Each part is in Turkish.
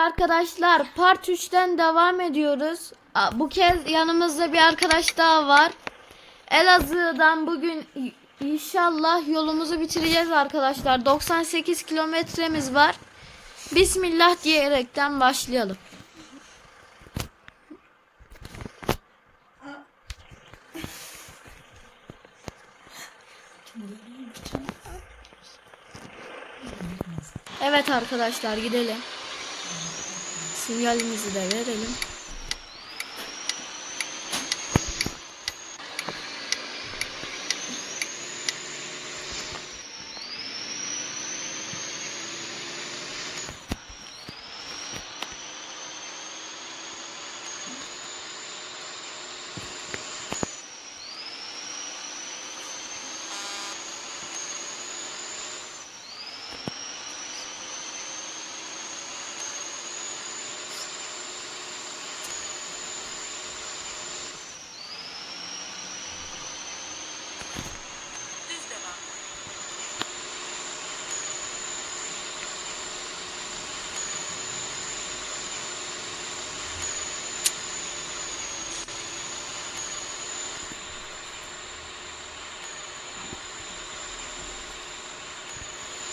Arkadaşlar part 3'ten devam ediyoruz. Bu kez yanımızda bir arkadaş daha var. Elazığ'dan bugün inşallah yolumuzu bitireceğiz arkadaşlar. 98 kilometremiz var. Bismillah diyerekten başlayalım. Evet arkadaşlar gidelim. Sinyalimizi de verelim.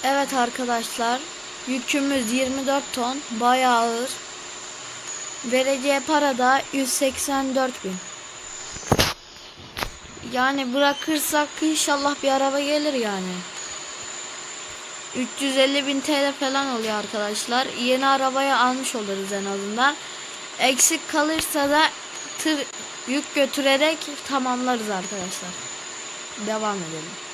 Evet arkadaşlar. Yükümüz 24 ton. Bayağı ağır. Vereceği para da 184 bin. Yani bırakırsak inşallah bir araba gelir yani. 350 bin TL falan oluyor arkadaşlar. Yeni arabayı almış oluruz en azından. Eksik kalırsa da tır yük götürerek tamamlarız arkadaşlar. Devam edelim.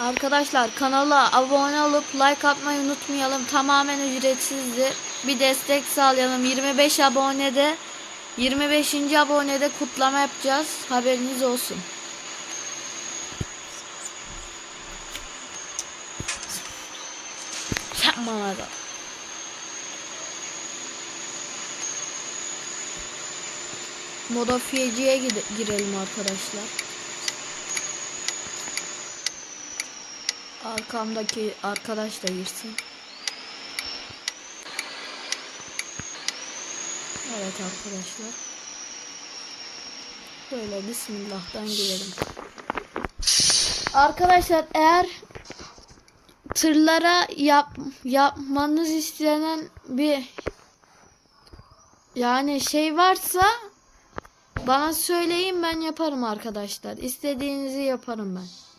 Arkadaşlar kanala abone olup like atmayı unutmayalım. Tamamen ücretsizdir. Bir destek sağlayalım. 25 abonede 25. abonede kutlama yapacağız. Haberiniz olsun. Yapma da. Modifiyeciye gide- girelim arkadaşlar. Arkamdaki arkadaş da girsin. Evet arkadaşlar. Böyle bismillah'tan girelim. Arkadaşlar eğer tırlara yap, yapmanız istenen bir yani şey varsa bana söyleyin ben yaparım arkadaşlar. İstediğinizi yaparım ben.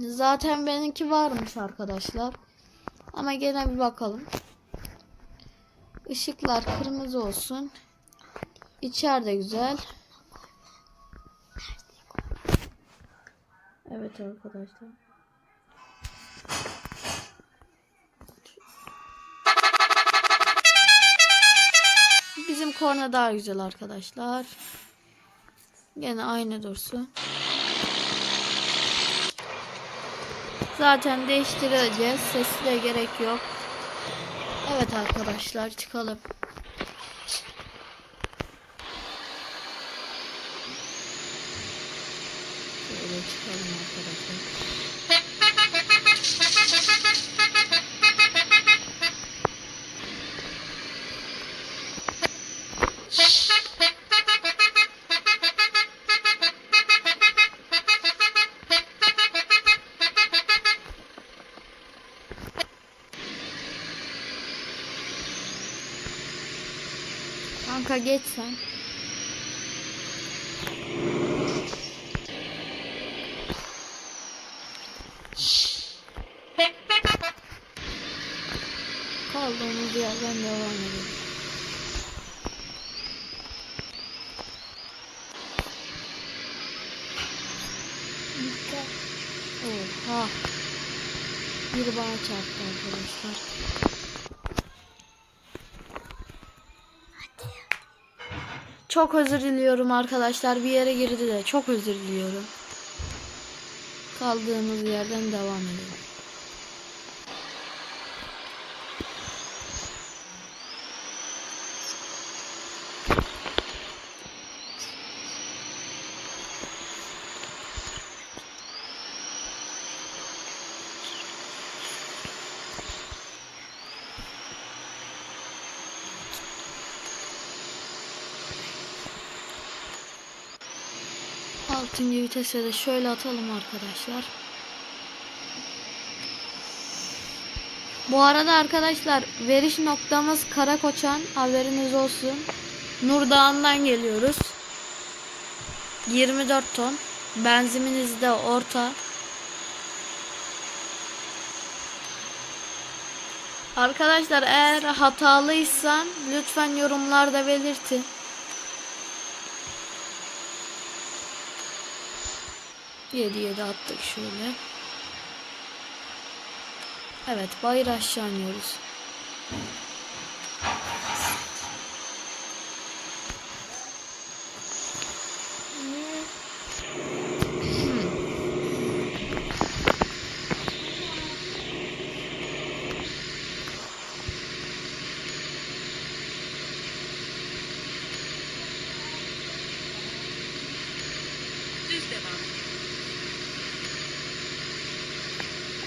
Zaten benimki varmış arkadaşlar. Ama gene bir bakalım. Işıklar kırmızı olsun. İçeride güzel. Evet arkadaşlar. Bizim korna daha güzel arkadaşlar. Gene aynı dursun. Zaten değiştireceğiz. Sesi de gerek yok. Evet arkadaşlar çıkalım. Şöyle çıkalım arkadaşlar. Kanka geç sen. Kaldığımız yerden devam edelim. Oha. Biri bana çarptı arkadaşlar. Çok özür diliyorum arkadaşlar. Bir yere girdi de çok özür diliyorum. Kaldığımız yerden devam edelim. 6. vitese de şöyle atalım arkadaşlar. Bu arada arkadaşlar veriş noktamız Karakoçan haberiniz olsun. Nur Dağı'ndan geliyoruz. 24 ton. Benzinimiz de orta. Arkadaşlar eğer hatalıysam lütfen yorumlarda belirtin. Yedi yedi attık şöyle. Evet bayır aşağı iniyoruz.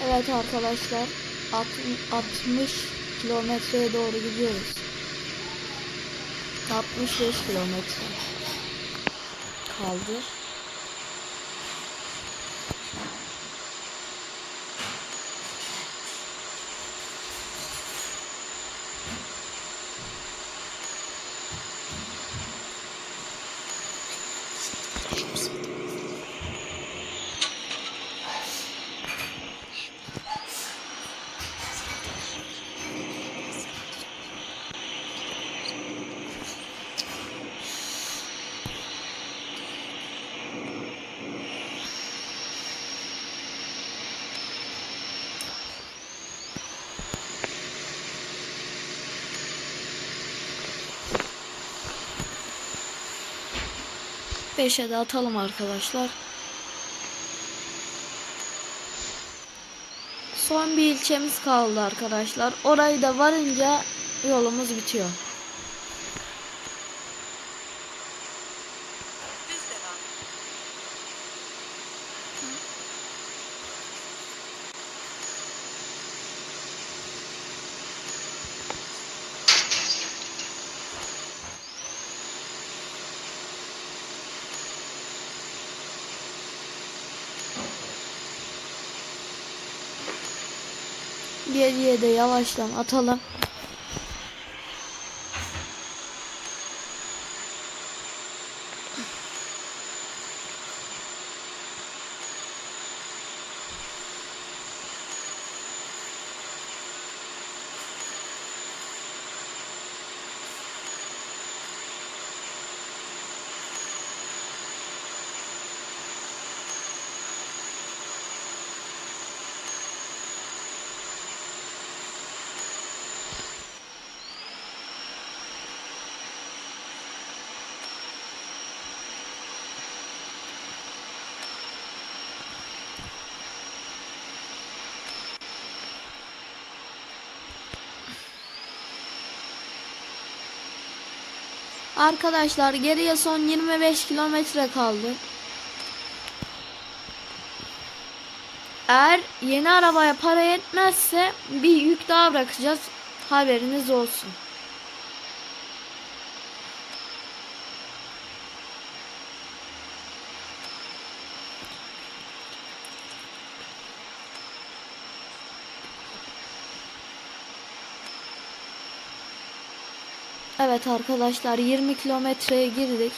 Evet arkadaşlar 60 kilometreye doğru gidiyoruz. 65 kilometre kaldı. Beşe de atalım arkadaşlar. Son bir ilçemiz kaldı arkadaşlar. Orayı da varınca yolumuz bitiyor. Geriye de yavaştan atalım. Arkadaşlar geriye son 25 kilometre kaldı. Eğer yeni arabaya para yetmezse bir yük daha bırakacağız. Haberiniz olsun. Evet arkadaşlar 20 kilometreye girdik.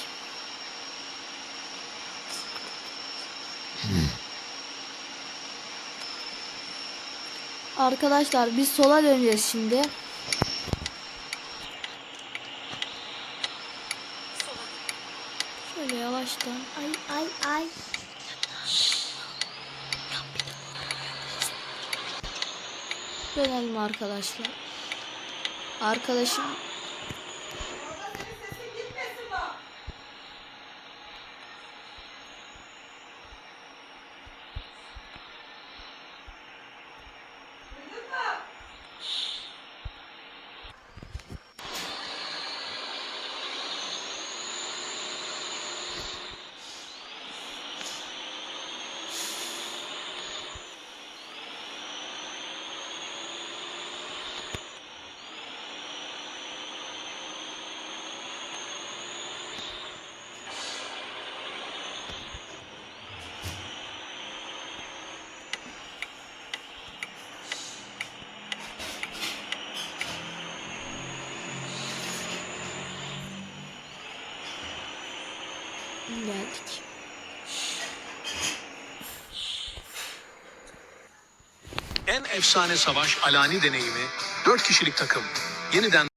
Arkadaşlar biz sola döneceğiz şimdi. Şöyle yavaştan. Ay ay ay. Dönelim arkadaşlar. Arkadaşım Geldik. En efsane savaş alani deneyimi 4 kişilik takım. Yeniden